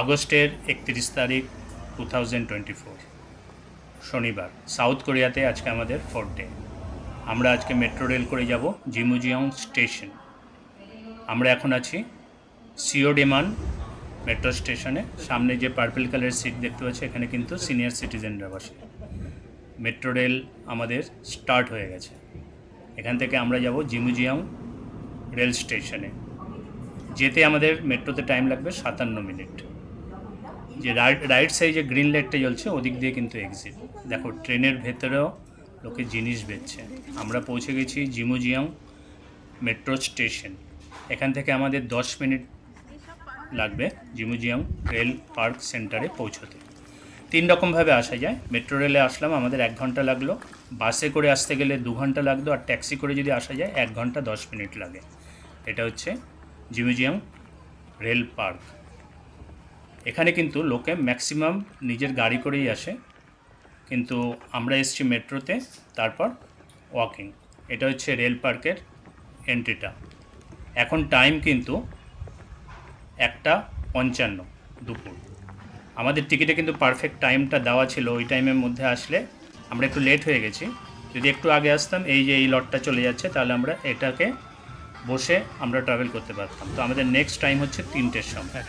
আগস্টের একত্রিশ তারিখ টু থাউজেন্ড টোয়েন্টি ফোর। শনিবার, সাউথ কোরিয়াতে আজকে আমাদের ফোর্থ ডে। আমরা আজকে মেট্রো রেল করে যাব, জিমুজিয়ং স্টেশন। আমরা এখন আছি সিওডেমান মেট্রো স্টেশনে। সামনে যে পার্পল কালারের সিট দেখতে পাচ্ছি, এখানে কিন্তু সিনিয়র সিটিজেনরা বসে। মেট্রো রেল আমাদের স্টার্ট হয়ে গেছে। এখান থেকে আমরা যাব জিমুজিয়ং রেল স্টেশনে। যেতে আমাদের মেট্রোতে টাইম লাগবে সাতান্ন মিনিট। যে রাইট সাইডে গ্রিন লাইটটা জ্বলছে, ওদিক দিয়ে কিন্তু এক্সিট দেখো ট্রেনের ভেতরেও লোকে জিনিস বেচছে। আমরা পৌঁছে গেছি জিমুজিয়াং মেট্রো স্টেশন এখান থেকে আমাদের দশ মিনিট লাগবে জিমুজিয়াং রেল পার্ক সেন্টারে পৌঁছতে। তিন রকমভাবে আসা যায়। মেট্রো রেলে আসলাম, আমাদের এক ঘণ্টা লাগল। বাসে করে আসতে গেলে দু ঘণ্টা লাগতো, আর ট্যাক্সি করে যদি আসা যায়, এক ঘণ্টা দশ মিনিট লাগে। এটা হচ্ছে জিমুজিয়াম রেল পার্ক এখানে কিন্তু লোকে ম্যাক্সিমাম নিজের গাড়ি করেই আসে। কিন্তু আমরা এসেছি মেট্রোতে তারপর ওয়াকিং এটা হচ্ছে রেল পার্কের এন্ট্রিটা এখন টাইম কিন্তু একটা পঞ্চান্ন দুপুর। আমাদের টিকিটে কিন্তু পারফেক্ট টাইমটা দেওয়া ছিল, ওই টাইমের মধ্যে আসলে আমরা একটু লেট হয়ে গেছি। যদি একটু আগে আসতাম, এই যে এই লটটা চলে যাচ্ছে, তাহলে আমরা এটাকে বসে আমরা ট্রাভেল করতে পারতাম। তো আমাদের নেক্সট টাইম হচ্ছে তিনটের সময়।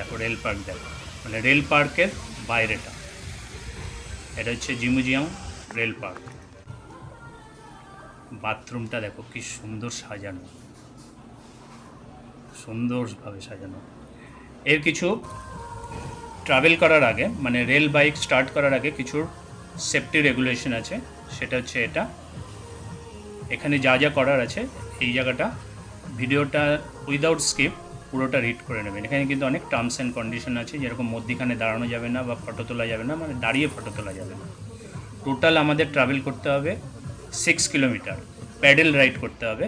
দেখো, রেল পার্ক দেখো। মানে রেল পার্কের বাইরেটা। এটা হচ্ছে জিমুজিয়াম রেল পার্ক। বাথরুমটা দেখো, কি সুন্দর সাজানো। সুন্দরভাবে সাজানো। এর কিছু ট্রাভেল করার আগে মানে রেল বাইক স্টার্ট করার আগে কিছু সেফটি রেগুলেশন আছে। সেটা হচ্ছে এটা। এখানে যা যা করার আছে, এই জায়গাটা। ভিডিওটা উইদাউট স্কিপ পুরোটা রিড করে নেবেন এখানে কিন্তু অনেক টার্মস অ্যান্ড কন্ডিশন আছে যেরকম মধ্যিখানে দাঁড়ানো যাবে না বা ফটো তোলা যাবে না মানে দাঁড়িয়ে ফটো তোলা যাবে না। টোটাল আমাদের ট্রাভেল করতে হবে সিক্স কিলোমিটার প্যাডেল রাইড করতে হবে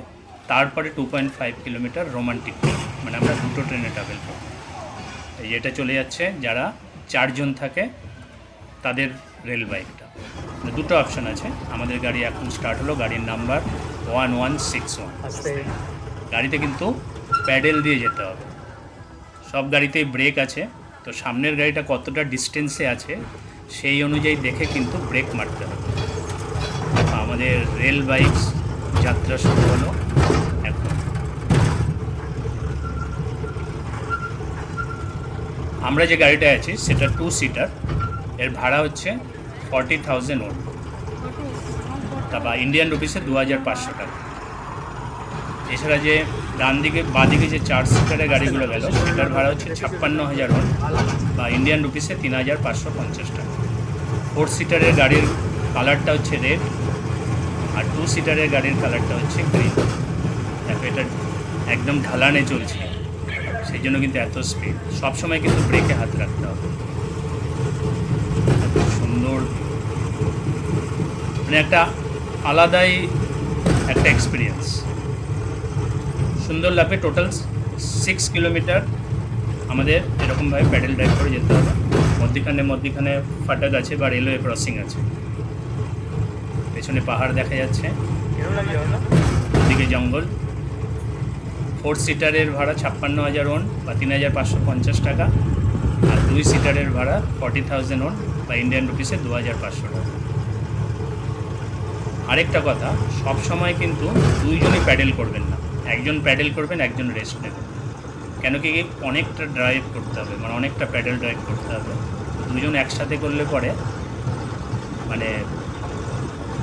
তারপরে two point five kilometre romantic মানে আমরা দুটো ট্রেনে ট্রাভেল করব। এই যেটা চলে যাচ্ছে যারা চারজন থাকে তাদের রেল বাইকটা মানে দুটো অপশান আছে আমাদের গাড়ি এখন স্টার্ট হলো গাড়ির number one one six one গাড়িতে কিন্তু প্যাডেল দিয়ে যেতে হবে। সব গাড়িতেই ব্রেক আছে, তো সামনের গাড়িটা কতটা ডিস্টেন্সে আছে সেই অনুযায়ী দেখে কিন্তু ব্রেক মারতে হবে। আমাদের রেল বাইক যাত্রা শুরু হলো এখন। আমরা যে গাড়িটায় আছি সেটা টু সিটার এর ভাড়া হচ্ছে ফর্টি থাউজেন্ড ওন তা বা ইন্ডিয়ান রুপিসে দু হাজার পাঁচশো টাকা। এছাড়া যে ডান দিকে বাঁ দিকে যে চার সিটারের গাড়িগুলো গেল, সেটার ভাড়া হচ্ছে ছাপ্পান্ন হাজার ওন বা ইন্ডিয়ান রুপিসে তিন হাজার পাঁচশো পঞ্চাশ টাকা। ফোর সিটারের গাড়ির কালারটা হচ্ছে রেড আর টু সিটারের গাড়ির কালারটা হচ্ছে গ্রিন দেখো, এটা একদম ঢালানে চলছে। সেই জন্য কিন্তু এত স্পিড সবসময় কিন্তু ব্রেকে হাত রাখতে হবে। সুন্দর। মানে একটা আলাদাই একটা এক্সপিরিয়েন্স সুন্দর লাগবে টোটাল সিক্স কিলোমিটার আমাদের এরকমভাবে প্যাডেল ড্রাইভ করে যেতে হবে। মধ্যিখানে মধ্যিখানে ফাটাক আছে বা রেলওয়ে ক্রসিং আছে। পেছনে পাহাড় দেখা যাচ্ছে। ওদিকে জঙ্গল। ফোর সিটারের ভাড়া ছাপ্পান্ন হাজার ওন বা তিন হাজার পাঁচশো পঞ্চাশ টাকা। আর দুই সিটারের ভাড়া ফর্টি থাউজেন্ড ওন বা ইন্ডিয়ান রুপিসে দু হাজার পাঁচশো টাকা। আরেকটা কথা সব সময় কিন্তু দুইজনই প্যাডেল করবেন না। একজন প্যাডেল করবেন একজন রেস্ট নেবেন। কেন কি অনেকটা ড্রাইভ করতে হবে মানে অনেকটা প্যাডেল ড্রাইভ করতে হবে। দুজন একসাথে করলে পরে মানে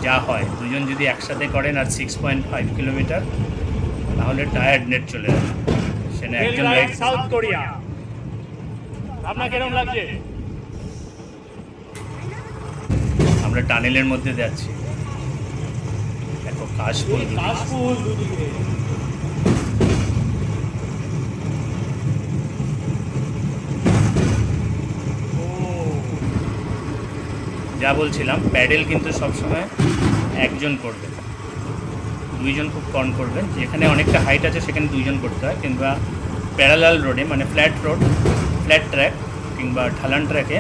যা হয় দুজন যদি একসাথে করেন আর সিক্স পয়েন্ট ফাইভ কিলোমিটার তাহলে টায়ার্ড নেট চলে যাবে। সেটা একজন সাউথ কোরিয়া আপনার কীরকম লাগছে? আমরা টানেলের মধ্যে যাচ্ছি। দেখো কাশফুল কাশফুল যা বলছিলাম, প্যাডেল কিন্তু সবসময় একজন করবে। দুইজন খুব কম করবেন যেখানে অনেকটা হাইট আছে, সেখানে দুইজন করতে হয়, কিংবা প্যারালাল রোডে মানে ফ্ল্যাট রোড ফ্ল্যাট ট্র্যাক কিংবা ঢালান ট্র্যাকে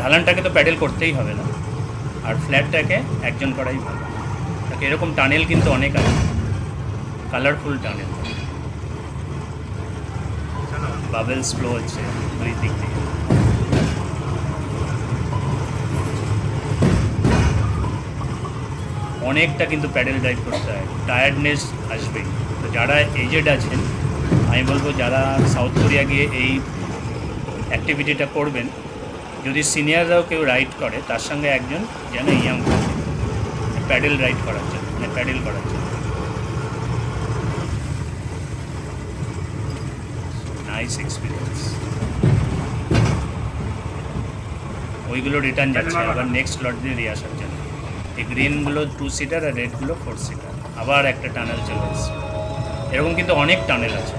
ঢালান ট্র্যাকে তো প্যাডেল করতেই হবে না। আর ফ্ল্যাট ট্র্যাকে একজন করাই ভালো। এরকম টানেল কিন্তু অনেক আছে। Colourful tunnel. বাবেলস ফ্লো হচ্ছে দুই দিক থেকে অনেকটা কিন্তু প্যাডেল ড্রাইভ করতে হয়। টায়ার্ডনেস আসবেই। তো যারা এজেড আছেন আমি বলব যারা সাউথ কোরিয়া গিয়ে এই অ্যাক্টিভিটিটা করবেন যদি সিনিয়ররাও কেউ রাইড করে তার সঙ্গে একজন যেন ইয়াং প্যাডেল রাইড করার জন্য মানে প্যাডেল করার জন্য। নাইস এক্সপিরিয়েন্স ওইগুলো রিটার্ন যাচ্ছে। আবার নেক্সট লট দিয়ে দিয়ে আসার এই গ্রিনগুলো টু সিটার আর রেডগুলো ফোর সিটার আবার একটা টানেল চলে এসছে। এরকম কিন্তু অনেক টানেল আছে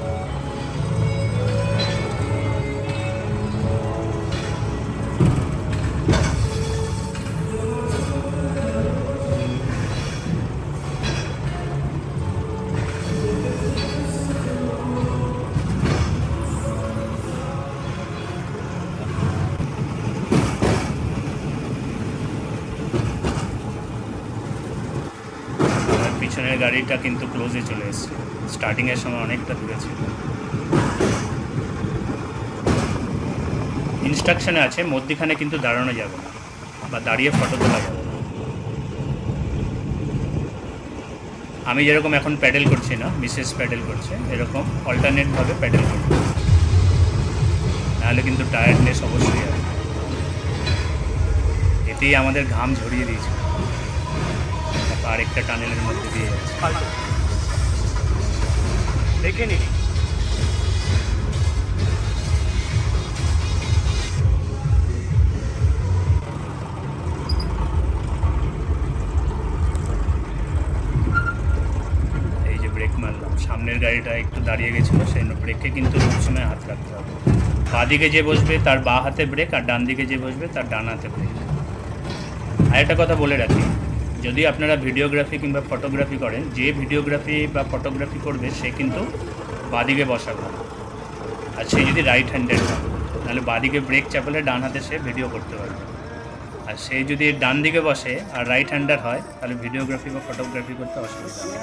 আর পিছনের গাড়িটা কিন্তু ক্লোজে চলে এসেছে স্টার্টিংয়ের সময় অনেকটা দূরে ছিল। ইনস্ট্রাকশনে আছে, মধ্যিখানে কিন্তু দাঁড়ানো যাবে না, বা দাঁড়িয়ে ফটো তোলা যাবে না। আমি যেরকম এখন প্যাডেল করছি না মিসেস প্যাডেল করছে, এরকম অল্টারনেটভাবে প্যাডেল করবে নাহলে কিন্তু টায়ার্ডনেস অবশ্যই আছে এতেই আমাদের ঘাম ঝরিয়ে দিয়েছে। আরেকটা টানেলের মধ্যে দিয়ে যাচ্ছে। দেখে নিন। এই যে ব্রেক মারলাম। সামনের গাড়িটা একটু দাঁড়িয়ে গেছিল সেই ব্রেকে কিন্তু সবসময় হাত রাখতে হবে। বাঁ দিকে যে বসবে তার বাঁ হাতে ব্রেক আর ডান দিকে যে বসবে তার ডান হাতে ব্রেক আর একটা কথা বলে রাখি যদি আপনারা ভিডিওগ্রাফি কিংবা ফটোগ্রাফি করেন যে ভিডিওগ্রাফি বা ফটোগ্রাফি করবে সে কিন্তু বাঁদিকে বসাবে। আর সে যদি রাইট হ্যান্ডেড হয় তাহলে বাঁদিকে ব্রেক চাপলে ডান হাতে সে ভিডিও করতে পারবে। আর সে যদি ডান দিকে বসে আর রাইট হ্যান্ডার হয় তাহলে ভিডিওগ্রাফি বা ফটোগ্রাফি করতে অসুবিধা হবে।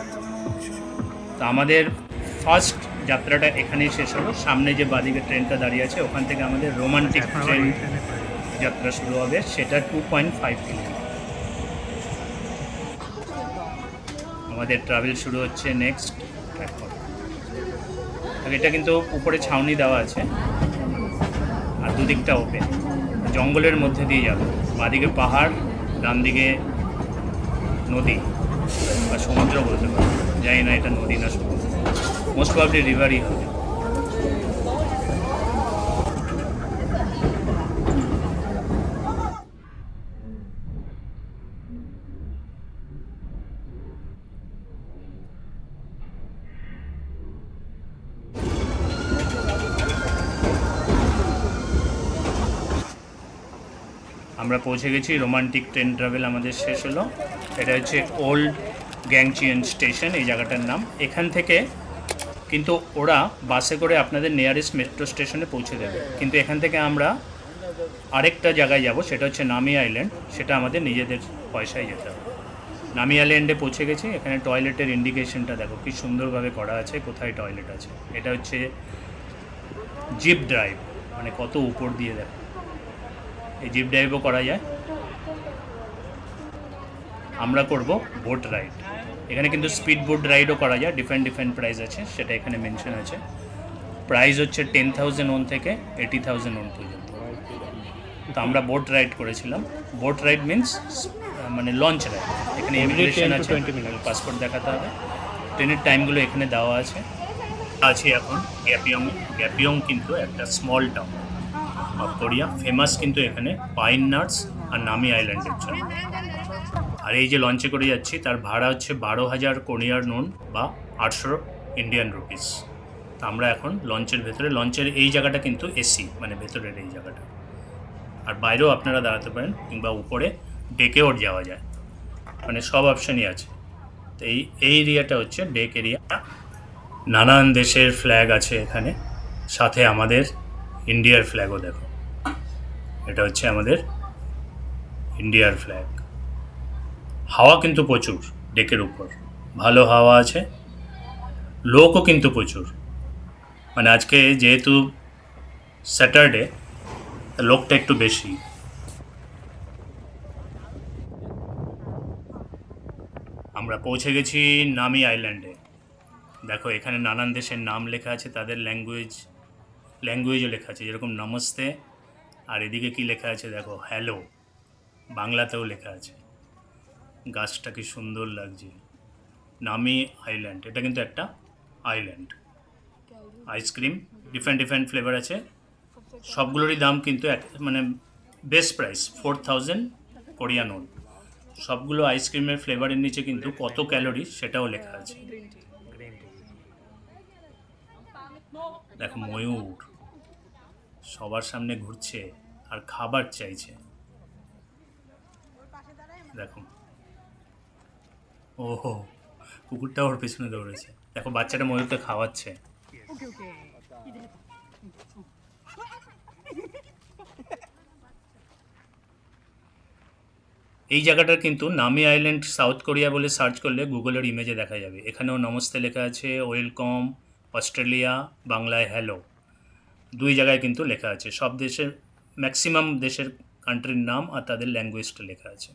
তো আমাদের ফার্স্ট যাত্রাটা এখানেই শেষ হলো। সামনে যে বাদিকে ট্রেনটা দাঁড়িয়ে আছে ওখান থেকে আমাদের রোমান্টিক ট্রেন যাত্রা শুরু হবে সেটা টু পয়েন্ট ফাইভ কিলোমিটার আমাদের ট্রাভেল শুরু হচ্ছে নেক্সট প্ল্যাটফর্ম এটা কিন্তু উপরে ছাউনি দেওয়া আছে। আর দুদিকটা ওপেন জঙ্গলের মধ্যে দিয়ে যাবে। বাদিকে পাহাড় ডান দিকে নদী। বা সমুদ্র বলতে পারো। জানি না এটা নদী না সমুদ্র। মোস্ট প্রবলি রিভারই হবে। আমরা পৌঁছে গেছি রোমান্টিক ট্রেন ট্রাভেল আমাদের শেষ হলো। এটা হচ্ছে ওল্ড গ্যাংচিয়ান স্টেশন এই জায়গাটার নাম। এখান থেকে কিন্তু ওরা বাসে করে আপনাদের নিয়ারেস্ট মেট্রো স্টেশনে পৌঁছে দেবে। কিন্তু এখান থেকে আমরা আরেকটা জায়গায় যাব, সেটা হচ্ছে নামি আইল্যান্ড সেটা আমাদের নিজেদের পয়সায় যেতে হবে। নামি আইল্যান্ডে পৌঁছে গেছি, এখানে টয়লেটের ইন্ডিকেশনটা দেখো, কি সুন্দরভাবে করা আছে, কোথায় টয়লেট আছে। এটা হচ্ছে জিপ ড্রাইভ মানে কত উপর দিয়ে দেখো। এই জিপ ড্রাইভও করা যায়। আমরা করব বোট রাইড এখানে কিন্তু স্পিড বোট রাইডও করা যায় ডিফারেন্ট ডিফারেন্ট প্রাইস আছে সেটা এখানে মেনশন আছে। প্রাইস হচ্ছে টেন থাউজেন্ড ওন থেকে এইটি থাউজেন্ড ওন পর্যন্ত। তো আমরা বোট রাইড করেছিলাম। বোট রাইড মিন্স মানে লঞ্চ রাইড এখানে ইমিগ্রেশন 10 আছে 20 পাসপোর্ট দেখাতে হবে। ট্রেনের টাইমগুলো এখানে দেওয়া আছে। আছি এখন গ্যাপিয়ং গ্যাপিয়ং কিন্তু একটা স্মল টাউন কোরিয়া ফেমাস কিন্তু এখানে পাইন নাটস আর নামি আইল্যান্ডের জন্য। আর এই যে লঞ্চে করে যাচ্ছি, তার ভাড়া হচ্ছে বারো হাজার কোরিয়ার নুন বা আটশো ইন্ডিয়ান রুপিস তা আমরা এখন লঞ্চের ভেতরে লঞ্চের এই জায়গাটা কিন্তু এসি মানে ভেতরের এই জায়গাটা। আর বাইরেও আপনারা দাঁড়াতে পারেন, কিংবা উপরে ডেকেও যাওয়া যায়। মানে সব অপশানই আছে। তো এই এই এরিয়াটা হচ্ছে ডেক এরিয়া নানান দেশের ফ্ল্যাগ আছে এখানে। সাথে আমাদের ইন্ডিয়ার ফ্ল্যাগও দেখো। এটা হচ্ছে আমাদের ইন্ডিয়ার ফ্ল্যাগ হাওয়া কিন্তু প্রচুর ডেকের উপর। ভালো হাওয়া আছে, লোকও কিন্তু প্রচুর। মানে আজকে যেহেতু স্যাটারডে লোকটা একটু বেশি। আমরা পৌঁছে গেছি নামি আইল্যান্ডে দেখো, এখানে নানান দেশের নাম লেখা আছে, তাদের ল্যাঙ্গুয়েজ ল্যাঙ্গুয়েজও লেখা আছে, যেরকম নমস্তে আর এদিকে কি লেখা আছে দেখো, হ্যালো বাংলাতেও লেখা আছে। গাছটা কি সুন্দর লাগছে। নামি আইল্যান্ড, এটা কিন্তু একটা island. Ice cream different different flavour আছে। সবগুলোরই দাম কিন্তু এক মানে best price four thousand Korean won সবগুলো আইসক্রিমের ফ্লেভারের নিচে কিন্তু কত ক্যালোরি সেটাও লেখা আছে। দেখো ময়ূর, সবার সামনে ঘুরছে। আর খাবার চাইছে। দেখো। ওহো কুকুরটা ওর পেছনে দৌড়েছে। দেখো, বাচ্চাটা ময়ূরটা খাওয়াচ্ছে। এই জায়গাটার কিন্তু নামি আইল্যান্ড, সাউথ কোরিয়া বলে সার্চ করলে গুগলের ইমেজে দেখা যাবে। এখানেও নমস্তে লেখা আছে, ওয়েলকম, অস্ট্রেলিয়া, বাংলায় হ্যালো। দুই জায়গায় কিন্তু লেখা আছে। সব দেশের ম্যাক্সিমাম দেশের কান্ট্রির নাম আর তাদের ল্যাঙ্গুয়েজটা লেখা আছে।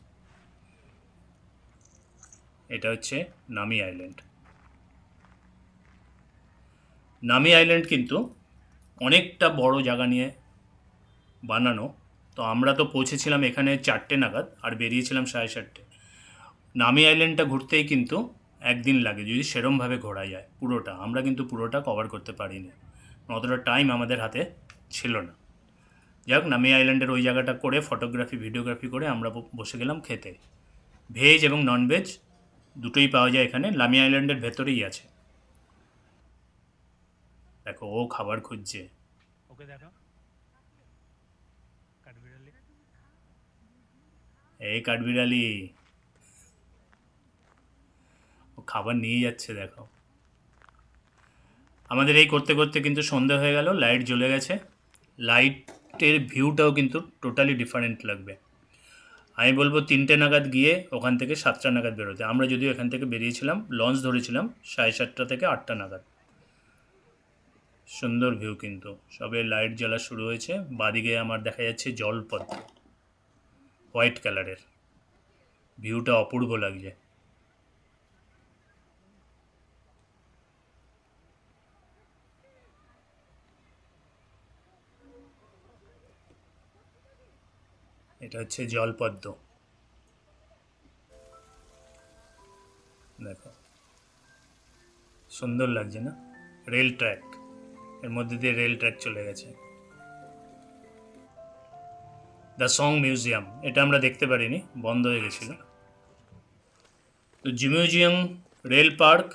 এটা হচ্ছে নামি আইল্যান্ড নামি আইল্যান্ড কিন্তু অনেকটা বড় জায়গা নিয়ে বানানো। তো আমরা তো পৌঁছেছিলাম এখানে চারটে নাগাদ আর বেরিয়েছিলাম সাড়ে চারটে। নামি আইল্যান্ডটা ঘুরতেই কিন্তু একদিন লাগে, যদি সেরমভাবে ঘোরা যায় পুরোটা। আমরা কিন্তু পুরোটা কভার করতে পারিনি। অতটা টাইম আমাদের হাতে ছিল না। যাই হোক নামি আইল্যান্ডের ওই জায়গাটা করে ফটোগ্রাফি ভিডিওগ্রাফি করে আমরা বসে গেলাম খেতে। ভেজ এবং ননভেজ দুটোই পাওয়া যায় এখানে লামি আইল্যান্ডের ভেতরেই আছে। দেখো ও খাবার খুঁজছে। ওকে দেখো। এই কাঠবিড়ালি। ও খাবার নিয়ে যাচ্ছে দেখো। আমাদের এই করতে করতে কিন্তু সন্ধে হয়ে গেল লাইট জ্বলে গেছে। লাইটের ভিউটাও কিন্তু টোটালি ডিফারেন্ট লাগবে। আমি বলব তিনটে নাগাদ গিয়ে ওখান থেকে সাতটা নাগাদ বেরোতে। আমরা যদিও এখান থেকে বেরিয়েছিলাম লঞ্চ ধরেছিলাম, সাড়ে সাতটা থেকে আটটা নাগাদ। সুন্দর ভিউ কিন্তু। সবে লাইট জ্বলা শুরু হয়েছে। বাদিকে আমার দেখা যাচ্ছে জলপদ্ম হোয়াইট কালারের ভিউটা অপূর্ব লাগছে। এটা হচ্ছে জলপদ্ম। দেখো। সুন্দর লাগছে না? Rail track. এর মধ্যে দিয়ে রেল ট্র্যাক চলে গেছে। The song museum. এটা আমরা দেখতে পারিনি, বন্ধ হয়ে গেছিল। তো জিমিউজিয়াম রেল পার্ক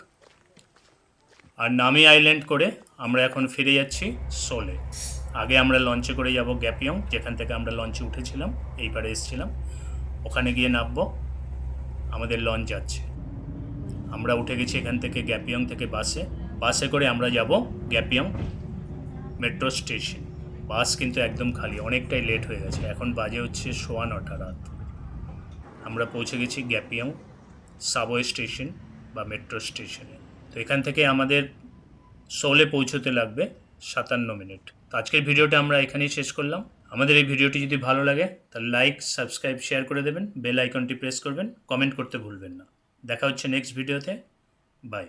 আর নামি আইল্যান্ড করে আমরা এখন ফিরে যাচ্ছি সোলে। আগে আমরা লঞ্চে করে যাব গ্যাপিয়ং যেখান থেকে আমরা লঞ্চে উঠেছিলাম এই পারে এসেছিলাম। ওখানে গিয়ে নামবো, আমাদের লঞ্চ যাচ্ছে। আমরা উঠে গেছি এখান থেকে গ্যাপিয়ং থেকে বাসে বাসে করে আমরা যাব গ্যাপিয়ং মেট্রো স্টেশন বাস কিন্তু একদম খালি, অনেকটাই লেট হয়ে গেছে। এখন বাজে হচ্ছে সোয়া নটা রাত। আমরা পৌঁছে গেছি গ্যাপিয়ং সাবওয়ে স্টেশন বা মেট্রো স্টেশনে তো এখান থেকে আমাদের সোলে পৌঁছতে লাগবে সাতান্ন মিনিট। তো আজকের ভিডিওটা আমরা এখানেই শেষ করলাম। আমাদের এই ভিডিওটি যদি ভালো লাগে, তাহলে লাইক সাবস্ক্রাইব শেয়ার করে দেবেন। বেল আইকনটি প্রেস করবেন। কমেন্ট করতে ভুলবেন না। দেখা হচ্ছে নেক্সট ভিডিওতে বাই